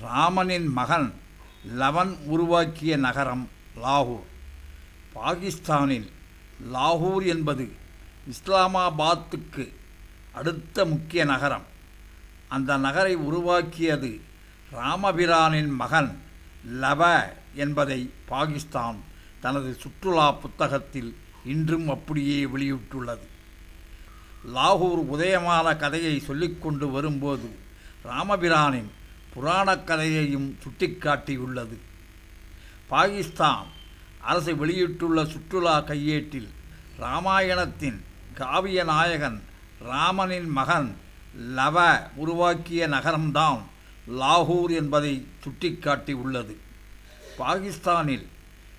ராமனின் மகன் லவன் உருவாக்கிய நகரம் லாகூர். பாகிஸ்தானில் லாகூர் என்பது இஸ்லாமாபாத்துக்கு அடுத்த முக்கிய நகரம். அந்த நகரை உருவாக்கியது ராமபிரானின் மகன் லவ என்பதை பாகிஸ்தான் தனது சுற்றுலா புத்தகத்தில் இன்றும் அப்படியே வெளியிட்டுள்ளது. லாகூர் உதயமான கதையை சொல்லிக்கொண்டு வரும்போது ராமபிரானின் புராணக் கதையையும் சுட்டிக்காட்டியுள்ளது. பாகிஸ்தான் அரசு வெளியிட்டுள்ள சுற்றுலா கையேட்டில் ராமாயணத்தின் காவிய நாயகன் ராமனின் மகன் லவ உருவாக்கிய நகரம்தான் லாகூர் என்பதை சுட்டிக்காட்டியுள்ளது. பாகிஸ்தானில்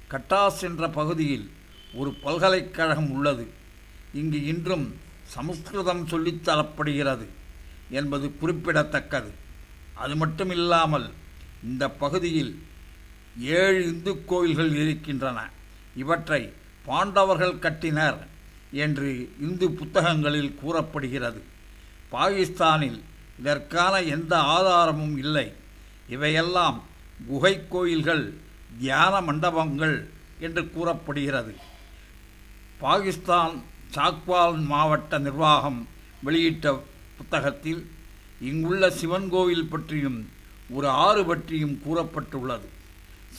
கட்டாஸ் என்ற பகுதியில் ஒரு பல்கலைக்கழகம் உள்ளது. இங்கு இன்றும் சமஸ்கிருதம் சொல்லித் தரப்படுகிறது என்பது குறிப்பிடத்தக்கது. அது மட்டும் இல்லாமல் இந்த பகுதியில் ஏழு இந்து கோயில்கள் இருக்கின்றன. இவற்றை பாண்டவர்கள் கட்டினர் என்று இந்து புத்தகங்களில் கூறப்படுகிறது. பாகிஸ்தானில் இதற்கான எந்த ஆதாரமும் இல்லை. இவையெல்லாம் குகை கோயில்கள் தியான மண்டபங்கள் என்று கூறப்படுகிறது. பாகிஸ்தான் சாக்வால் மாவட்ட நிர்வாகம் வெளியிட்ட புத்தகத்தில் இங்குள்ள சிவன் கோவில் பற்றியும் ஒரு ஆறு பற்றியும் கூறப்பட்டுள்ளது.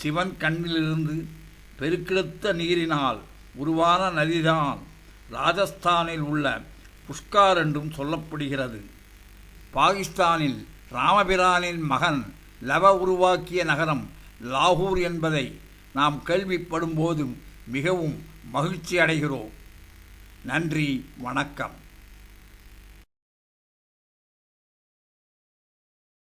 சிவன் கண்ணிலிருந்து பெருக்கெடுத்த நீரினால் உருவான நதிதான் ராஜஸ்தானில் உள்ள புஷ்கார் என்றும் சொல்லப்படுகிறது. பாகிஸ்தானில் ராமபிரானின் மகன் லவ உருவாக்கிய நகரம் லாகூர் என்பதை நாம் கேள்விப்படும் போதும் மிகவும் மகிழ்ச்சி அடைகிறோம் நன்றி வணக்கம்.